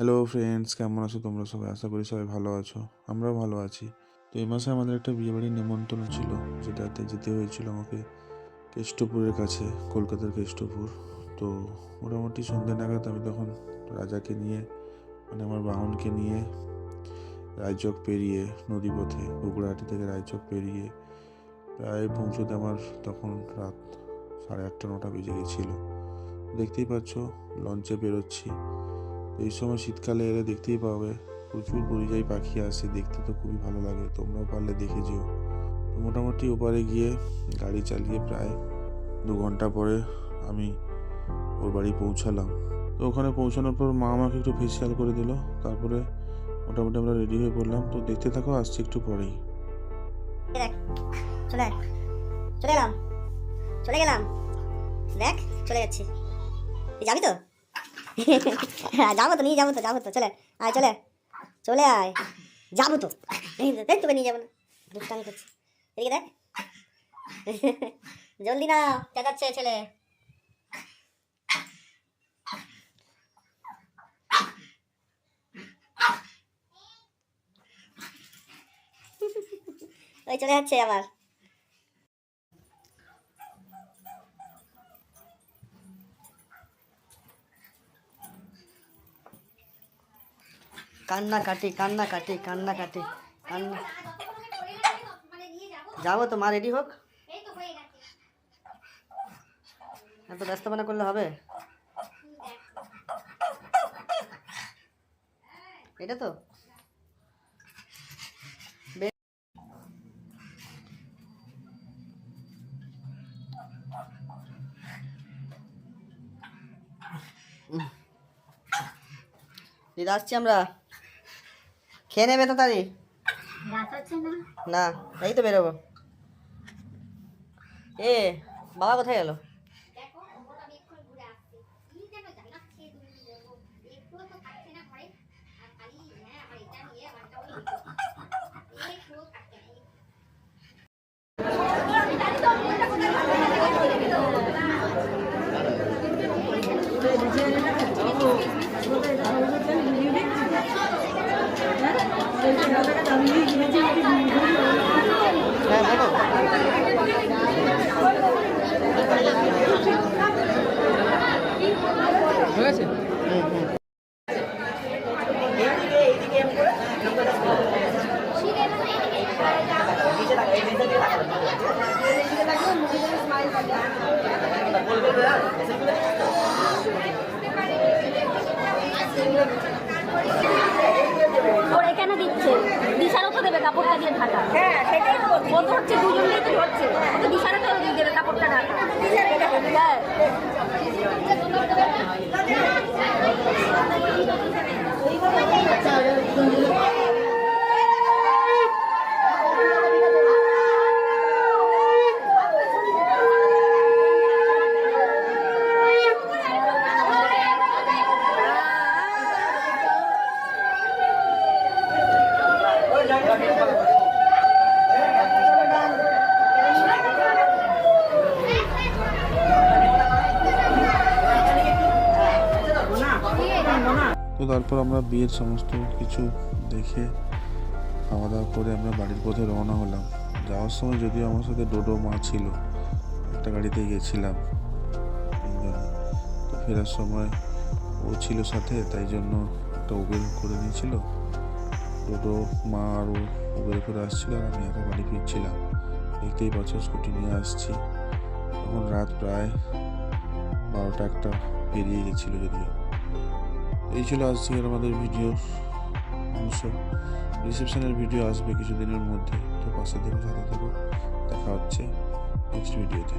Hello friends কেমন আছো তোমরা সবাই? আশা করি সবাই ভালো আছো। আমরাও ভালো আছি। তো এই মাসে আমাদের একটা বিয়েবাড়ির নিমন্ত্রণ ছিল, যেটাতে যেতে হয়েছিল আমাকে কেষ্টপুরের কাছে, কলকাতার কেষ্টপুর। তো মোটামুটি সন্ধ্যে নাগাদ আমি তখন রাজাকে নিয়ে মানে আমার বাহনকে নিয়ে, রায়চক পেরিয়ে, নদীপথে, বগুড়াহাটি থেকে রায়চক পেরিয়ে, প্রায় পৌঁছতে আমার তখন রাত সাড়ে আটটা, নটা বেজে গেছিল। দেখতেই পাচ্ছ, লঞ্চে বেরোচ্ছি। এই সময় শীতকালে এলে দেখতেই পাবে। প্রচুর পরিযায়ী পাখি আসে, দেখতে তো খুবই ভালো লাগে। তোমরাও পারলে দেখে যেও। তো মোটামুটি ওপারে গিয়ে গাড়ি চালিয়ে প্রায় দু ঘণ্টা পরে আমি ওর বাড়ি পৌঁছালাম। তো ওখানে পৌঁছানোর পর মা আমাকে একটু ফেসিয়াল করে দিল। তারপরে মোটামুটি আমরা রেডি হয়ে পড়লাম। তো দেখতে থাকো, আসছি একটু পরেই। চলে গেলাম। চলে গেলাম। দেখ, চলে যাচ্ছি। যাবি তো? যাব তো, নিয়ে যাব তো যাব তো, চলে আয় চলে চলে আয়। যাব তো। তোকে নিয়ে যাব না। দুষ্টামি করছি। এদিকে দেখ। জলদি না চেঁচাচ্ছে ছেলে। ওই চলে যাচ্ছে আবার। কান্না কাটি কান্না কাটি কান্না কাটি কান্না যাব তো মা রেডি হোক। এত ব্যস্ত ব্যস্তপনা করলে হবে? এটা তো। দিদা আসছি আমরা। খেয়ে নেবে তো তাড়ি না এই তো বেরোবো। এ বাবা কোথায় গেল? ওরা কেন দিচ্ছে। দিশারও তো দেবে কাপড়টা দিয়ে ঢাকা। হ্যাঁ সেটাই ও তো হচ্ছে দুজনেই তো ধরছে। ও তো দিশারও তো দিয়ে দেবে কাপড়টা ঢাকা হ্যাঁ তো তারপর আমরা বিয়ের সমস্ত কিছু দেখে খাওয়া দাওয়া করে আমরা বাড়ির পথে রওনা হলাম। যাওয়ার সময় যদিও আমার সাথে ডোডো মা ছিল, একটা গাড়িতে গেছিলাম তো ফেরার সময় ও ছিল সাথে, তাই জন্য একটা উবের করে নিয়েছিল। ডোডো মা আর ও উবের করে আসছিল আর আমি একা বাড়ি ফিরছিলাম। দেখতেই পাচ্ছ স্কুটি নিয়ে আসছি। তখন রাত প্রায় বারোটা একটা পেরিয়ে গেছিল যদিও। এই ছিল আজকের আমাদের ভিডিও অংশ রিসেপশনের ভিডিও আসবে কিছুদিনের মধ্যে। তো পাশে দিন সাথে থাকব দেখা হচ্ছে নেক্সট ভিডিওতে